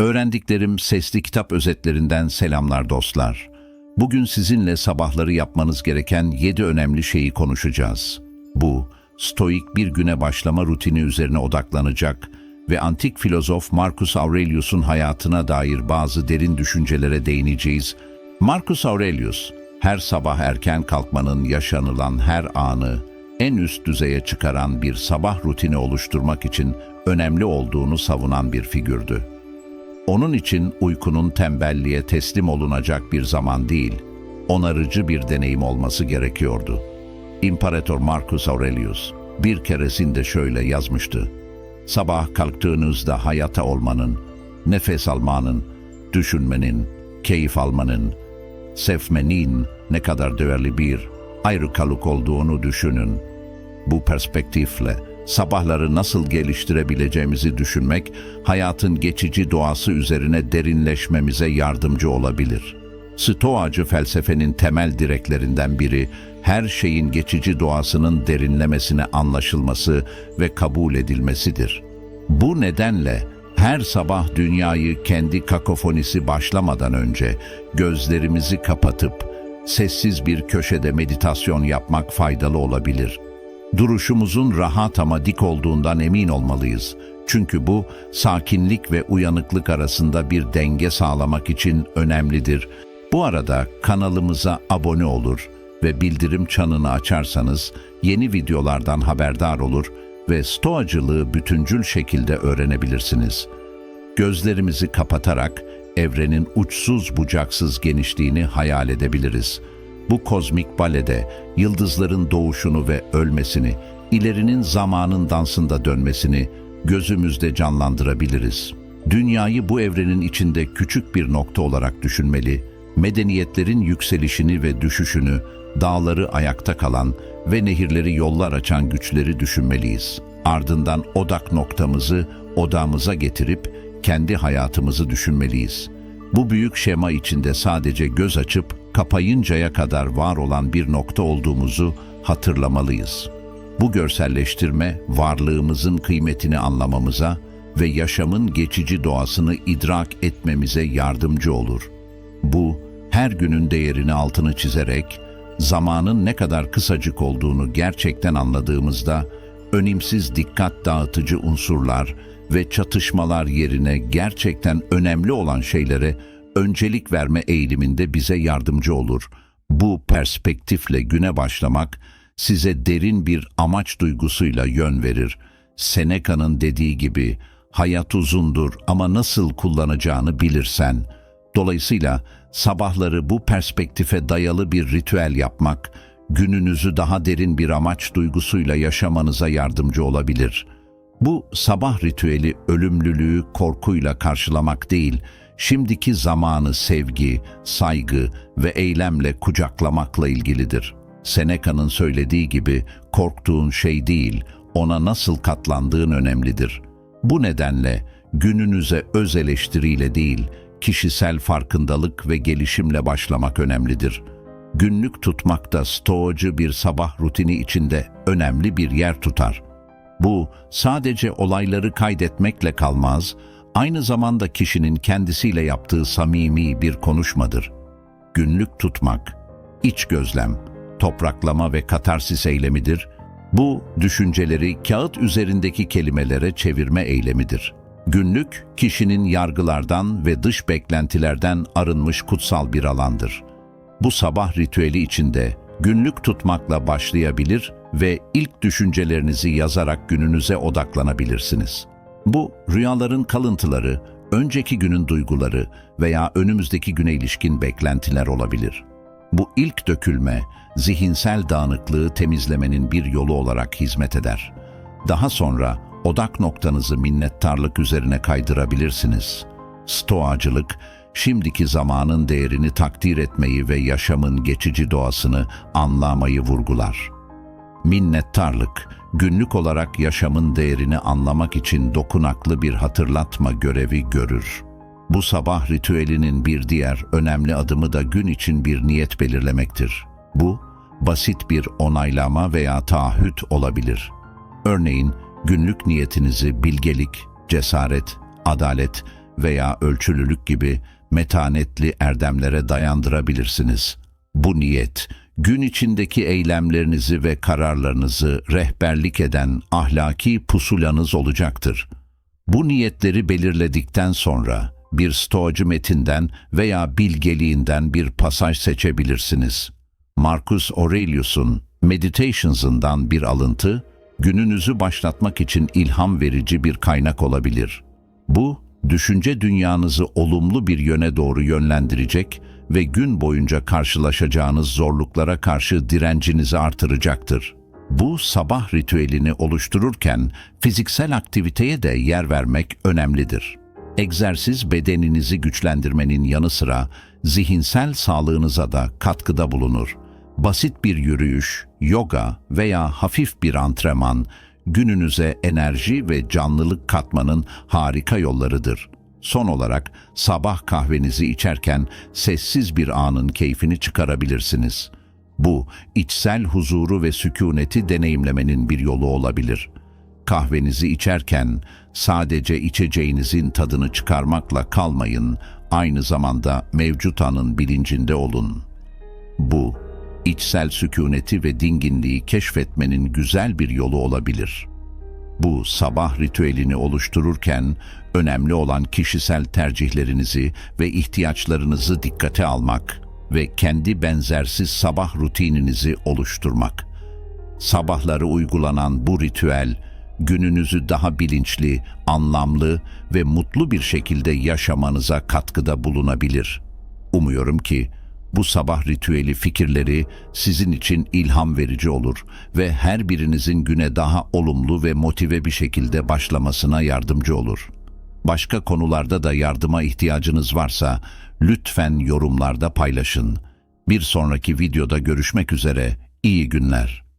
Öğrendiklerim sesli kitap özetlerinden selamlar dostlar. Bugün sizinle sabahları yapmanız gereken 7 önemli şeyi konuşacağız. Bu, stoik bir güne başlama rutini üzerine odaklanacak ve antik filozof Marcus Aurelius'un hayatına dair bazı derin düşüncelere değineceğiz. Marcus Aurelius, her sabah erken kalkmanın yaşanılan her anı en üst düzeye çıkaran bir sabah rutini oluşturmak için önemli olduğunu savunan bir figürdü. Onun için uykunun tembelliğe teslim olunacak bir zaman değil, onarıcı bir deneyim olması gerekiyordu. İmparator Marcus Aurelius bir keresinde şöyle yazmıştı. Sabah kalktığınızda hayata olmanın, nefes almanın, düşünmenin, keyif almanın, sevmenin ne kadar değerli bir ayrıkalık olduğunu düşünün. Bu perspektifle sabahları nasıl geliştirebileceğimizi düşünmek, hayatın geçici doğası üzerine derinleşmemize yardımcı olabilir. Stoacı felsefenin temel direklerinden biri, her şeyin geçici doğasının derinlemesine anlaşılması ve kabul edilmesidir. Bu nedenle her sabah dünyayı kendi kakofonisi başlamadan önce gözlerimizi kapatıp sessiz bir köşede meditasyon yapmak faydalı olabilir.'' Duruşumuzun rahat ama dik olduğundan emin olmalıyız. Çünkü bu sakinlik ve uyanıklık arasında bir denge sağlamak için önemlidir. Bu arada kanalımıza abone olur ve bildirim çanını açarsanız yeni videolardan haberdar olur ve stoacılığı bütüncül şekilde öğrenebilirsiniz. Gözlerimizi kapatarak evrenin uçsuz bucaksız genişliğini hayal edebiliriz.'' Bu kozmik balede yıldızların doğuşunu ve ölmesini, ilerinin zamanın dansında dönmesini gözümüzde canlandırabiliriz. Dünyayı bu evrenin içinde küçük bir nokta olarak düşünmeli, medeniyetlerin yükselişini ve düşüşünü, dağları ayakta kalan ve nehirleri yollar açan güçleri düşünmeliyiz. Ardından odak noktamızı odamıza getirip kendi hayatımızı düşünmeliyiz. Bu büyük şema içinde sadece göz açıp kapayıncaya kadar var olan bir nokta olduğumuzu hatırlamalıyız. Bu görselleştirme varlığımızın kıymetini anlamamıza ve yaşamın geçici doğasını idrak etmemize yardımcı olur. Bu, her günün değerini altını çizerek, zamanın ne kadar kısacık olduğunu gerçekten anladığımızda, önemsiz dikkat dağıtıcı unsurlar ve çatışmalar yerine gerçekten önemli olan şeylere öncelik verme eğiliminde bize yardımcı olur. Bu perspektifle güne başlamak size derin bir amaç duygusuyla yön verir. Seneca'nın dediği gibi hayat uzundur ama nasıl kullanacağını bilirsen. Dolayısıyla sabahları bu perspektife dayalı bir ritüel yapmak, gününüzü daha derin bir amaç duygusuyla yaşamanıza yardımcı olabilir. Bu sabah ritüeli ölümlülüğü korkuyla karşılamak değil, şimdiki zamanı sevgi, saygı ve eylemle kucaklamakla ilgilidir. Seneca'nın söylediği gibi korktuğun şey değil, ona nasıl katlandığın önemlidir. Bu nedenle gününüze öz eleştiriyle değil, kişisel farkındalık ve gelişimle başlamak önemlidir. Günlük tutmakta stoacı bir sabah rutini içinde önemli bir yer tutar. Bu sadece olayları kaydetmekle kalmaz, aynı zamanda kişinin kendisiyle yaptığı samimi bir konuşmadır. Günlük tutmak, iç gözlem, topraklama ve katarsis eylemidir. Bu, düşünceleri kağıt üzerindeki kelimelere çevirme eylemidir. Günlük, kişinin yargılardan ve dış beklentilerden arınmış kutsal bir alandır. Bu sabah ritüeli içinde günlük tutmakla başlayabilir ve ilk düşüncelerinizi yazarak gününüze odaklanabilirsiniz. Bu rüyaların kalıntıları, önceki günün duyguları veya önümüzdeki güne ilişkin beklentiler olabilir. Bu ilk dökülme, zihinsel dağınıklığı temizlemenin bir yolu olarak hizmet eder. Daha sonra odak noktanızı minnettarlık üzerine kaydırabilirsiniz. Stoacılık, şimdiki zamanın değerini takdir etmeyi ve yaşamın geçici doğasını anlamayı vurgular. Minnettarlık, günlük olarak yaşamın değerini anlamak için dokunaklı bir hatırlatma görevi görür. Bu sabah ritüelinin bir diğer önemli adımı da gün için bir niyet belirlemektir. Bu, basit bir onaylama veya taahhüt olabilir. Örneğin, günlük niyetinizi bilgelik, cesaret, adalet veya ölçülülük gibi metanetli erdemlere dayandırabilirsiniz. Bu niyet, gün içindeki eylemlerinizi ve kararlarınızı rehberlik eden ahlaki pusulanız olacaktır. Bu niyetleri belirledikten sonra bir stoacı metinden veya bilgeliğinden bir pasaj seçebilirsiniz. Marcus Aurelius'un Meditations'ından bir alıntı, gününüzü başlatmak için ilham verici bir kaynak olabilir. Bu, düşünce dünyanızı olumlu bir yöne doğru yönlendirecek ve gün boyunca karşılaşacağınız zorluklara karşı direncinizi artıracaktır. Bu sabah ritüelini oluştururken fiziksel aktiviteye de yer vermek önemlidir. Egzersiz bedeninizi güçlendirmenin yanı sıra zihinsel sağlığınıza da katkıda bulunur. Basit bir yürüyüş, yoga veya hafif bir antrenman gününüze enerji ve canlılık katmanın harika yollarıdır. Son olarak sabah kahvenizi içerken sessiz bir anın keyfini çıkarabilirsiniz. Bu, içsel huzuru ve sükuneti deneyimlemenin bir yolu olabilir. Kahvenizi içerken sadece içeceğinizin tadını çıkarmakla kalmayın, aynı zamanda mevcut anın bilincinde olun. Bu, içsel sükuneti ve dinginliği keşfetmenin güzel bir yolu olabilir. Bu sabah ritüelini oluştururken önemli olan kişisel tercihlerinizi ve ihtiyaçlarınızı dikkate almak ve kendi benzersiz sabah rutininizi oluşturmak. Sabahları uygulanan bu ritüel gününüzü daha bilinçli, anlamlı ve mutlu bir şekilde yaşamanıza katkıda bulunabilir. Umuyorum ki bu sabah ritüeli fikirleri sizin için ilham verici olur ve her birinizin güne daha olumlu ve motive bir şekilde başlamasına yardımcı olur. Başka konularda da yardıma ihtiyacınız varsa lütfen yorumlarda paylaşın. Bir sonraki videoda görüşmek üzere. İyi günler.